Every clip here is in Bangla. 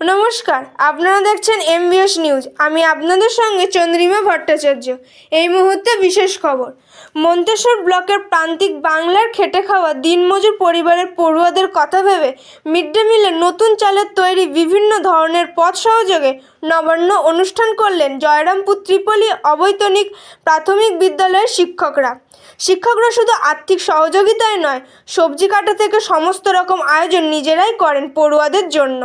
নমস্কার, আপনারা দেখছেন এমবিএস নিউজ আমি আপনাদের সঙ্গে চন্দ্রিমা ভট্টাচার্য। এই মুহূর্তে বিশেষ খবর, মন্তেশ্বর ব্লকের প্রান্তিক বাংলার খেটে খাওয়া দিনমজুর পরিবারের পড়ুয়াদের কথা ভেবে মিড ডে মিলে নতুন চালের তৈরি বিভিন্ন ধরনের পথ সহযোগে নবান্ন অনুষ্ঠান করলেন জয়রামপুর ত্রিপলি অবৈতনিক প্রাথমিক বিদ্যালয়ের শিক্ষকরা। শিক্ষকরা শুধু আর্থিক সহযোগিতাই নয়, সবজি কাটা থেকে সমস্ত রকম আয়োজন নিজেরাই করেন পড়ুয়াদের জন্য।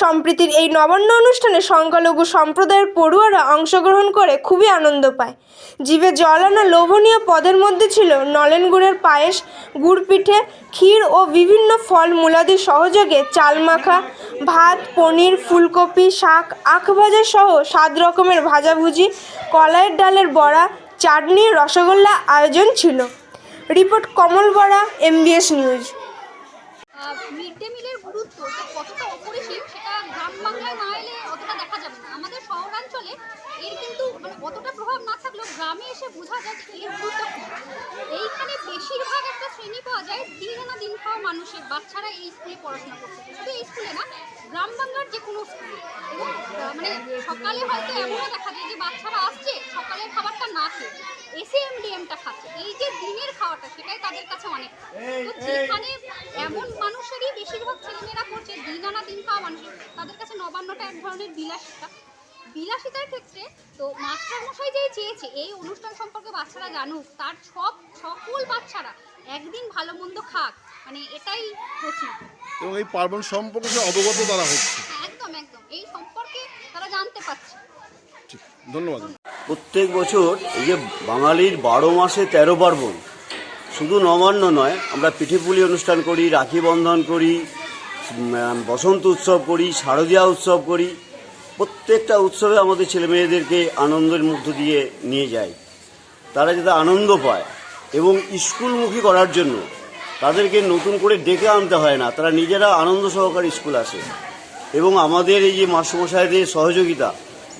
সম্প্রীতির এই নবান্ন অনুষ্ঠানে সংখ্যালঘু সম্প্রদায়ের পড়ুয়ারা অংশগ্রহণ করে খুবই আনন্দ পায়। জিভে জল আনা লোভনীয় পদের মধ্যে ছিল নলেন গুড়ের পায়েস, গুড় পিঠে, ক্ষীর ও বিভিন্ন ফল মূলাদি সহযোগে চাল মাখা, ভাত, পনির, ফুলকপি, শাক, আখ ভাজা সহ সাত রকমের ভাজাভুজি, কলাইয়ের ডালের বড়া চাটনি রসগোল্লা আয়োজন ছিল। রিপোর্ট কমল বড়া এমবিএস নিউজ মিড ডে মিলের গুরুত্ব কতটা অপরিসীম সেটা গ্রাম বাংলায় না এলে অতটা দেখা যাবে না। আমাদের শহরাঞ্চলে এর কিন্তু মানে অতটা প্রভাব না থাকলেও গ্রামে এসে বোঝা যায় যে এর গুরুত্ব এইখানে বেশিরভাগ একটা শ্রেণি পাওয়া যায় দিন আনা দিন খাওয়া মানুষের। বাচ্চারা এই স্কুলে পড়াশোনা করছে। শুধু গ্রাম বাংলার যে কোনো স্কুলে। মানে সকালে হয়তো এমনও দেখা যায় যে বাচ্চারা আসছে সকালের খাবারটা না খেয়ে এসে এমডিএমটা খাচ্ছে। এই যে দিনের খাওয়াটা সেটাই তাদের কাছে অনেক। তো যেখানে এমন মানুষেরই বেশিরভাগ ছেলেমেয়েরা করছে দিন আনা দিন খাওয়া মানুষের। তাদের কাছে নবান্নটা এক ধরনের বিলাসিতা। বিলাসিতার ক্ষেত্রে তো মাস্টার মশাই যেই চেয়েছে এই অনুষ্ঠান সম্পর্কে বাচ্চারা জানুক তার সব সকল বাচ্চারা একদিন ভালো মন্দ খাক মানে এটাই প্রচুর এবং এই পার্বণ সম্পর্কে অবগত তারা হচ্ছে। একদম একদম। এই সম্পর্কে তারা জানতে পারছে। ঠিক ধন্যবাদ। প্রত্যেক বছর এই যে বাঙালির বারো মাসে তেরো পার্বণ শুধু নবান্ন নয় আমরা পিঠেপুলি অনুষ্ঠান করি রাখি বন্ধন করি বসন্ত উৎসব করি শারদীয়া উৎসব করি প্রত্যেকটা উৎসবে আমাদের ছেলে মেয়েদেরকে আনন্দের মধ্য দিয়ে নিয়ে যায়। তারা যাতে আনন্দ পায়। এবং স্কুলমুখী করার জন্য তাদেরকে নতুন করে ডেকে আনতে হয় না। তারা নিজেরা আনন্দ সহকারে স্কুল আসে। এবং আমাদের এই যে মাস্টারমশাইদের সহযোগিতা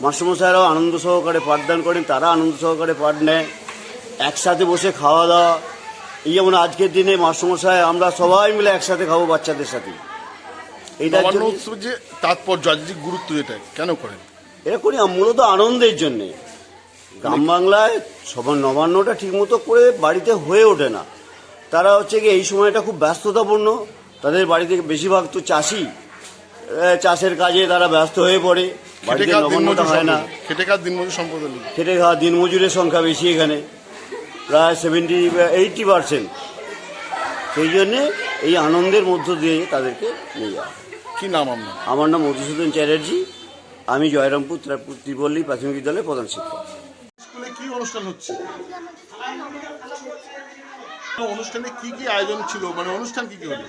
মাস্টারমশাইরাও আনন্দ সহকারে পাঠদান করেন তারা আনন্দ সহকারে পাঠ নেয় একসাথে বসে খাওয়া দাওয়া। এই যেমন আজকের দিনে মাস্টারমশাই আমরা সবাই মিলে একসাথে খাব বাচ্চাদের সাথে। জন্য যে তাৎপর্য গুরুত্ব এটা কেন করেন? এটা করি মূলত আনন্দের জন্যে। গ্রাম বাংলায় সবার নবান্নটা ঠিকমতো করে বাড়িতে হয়ে ওঠে না। তারা হচ্ছে কি এই সময়টা খুব ব্যস্ততাপূর্ণ। তাদের বাড়িতে বেশিরভাগ তো চাষি চাষের কাজে তারা ব্যস্ত হয়ে পড়ে। বাড়িতে নবান্নটা হয় না। খেটে খাওয়া দিনমজুর সম্প্রদায় খেটে খাওয়া দিনমজুরের সংখ্যা বেশি এখানে। প্রায় সেভেন্টি এইটটি পার্সেন্ট সেই জন্যে এই আনন্দের মধ্য দিয়ে তাদেরকে নিয়ে যাওয়া কি নাম আপনার? আমার নাম মধুসূদন চ্যাটার্জি। আমি জয়রামপুর ত্রিপুর- ত্রিপল্লী প্রাথমিক বিদ্যালয়ের প্রধান শিক্ষক। অনুষ্ঠান হচ্ছে? অনুষ্ঠানে কি কি আয়োজন ছিল? মানে অনুষ্ঠান কি কি হলো।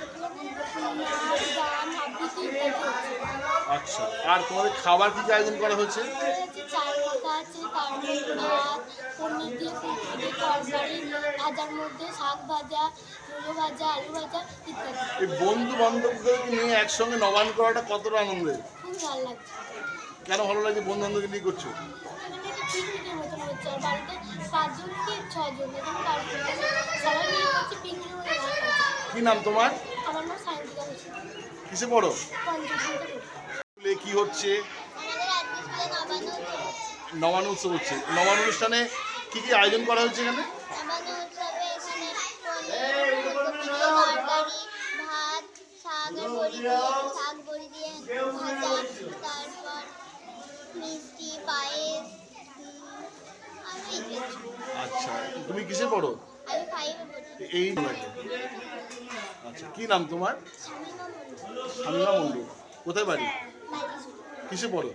আচ্ছা আর তোমাদের খাবার কি কি আয়োজন করা হয়েছে? পনির দিয়ে ফুলকপি তরকারি ভাজার মধ্যে শাক ভাজা মূলো ভাজা আলু ভাজা ইত্যাদি এই বন্ধু বান্ধবদেরকে নিয়ে একসঙ্গে নবান্ন করাটা কতটা আনন্দের? খুব ভালো লাগছে। কেন ভালো লাগে বন্ধু বান্ধবকে নিয়ে করছ? পিকনিকের মতন হচ্ছে। আর বাড়িতে পাঁচজন কি ছজন এখানে বাড়িতে সবাই মিলে করছে পিকনিকের মতো কি নাম তোমার? আমার নাম সায়ন্তিকা কিসে পড়ো? স্কুলে কি হচ্ছে? নবান্ন উৎসব হচ্ছে। নবান্ন অনুষ্ঠানে কি কি আয়োজন করা হয়েছে এখানে? ভাত শাক আচ্ছা তুমি কিসে পড়ো? এই আচ্ছা কি নাম তোমার? শামিমা মন্ডল কোথায় বাড়ি? বাড়ি। কিসে পড়ো।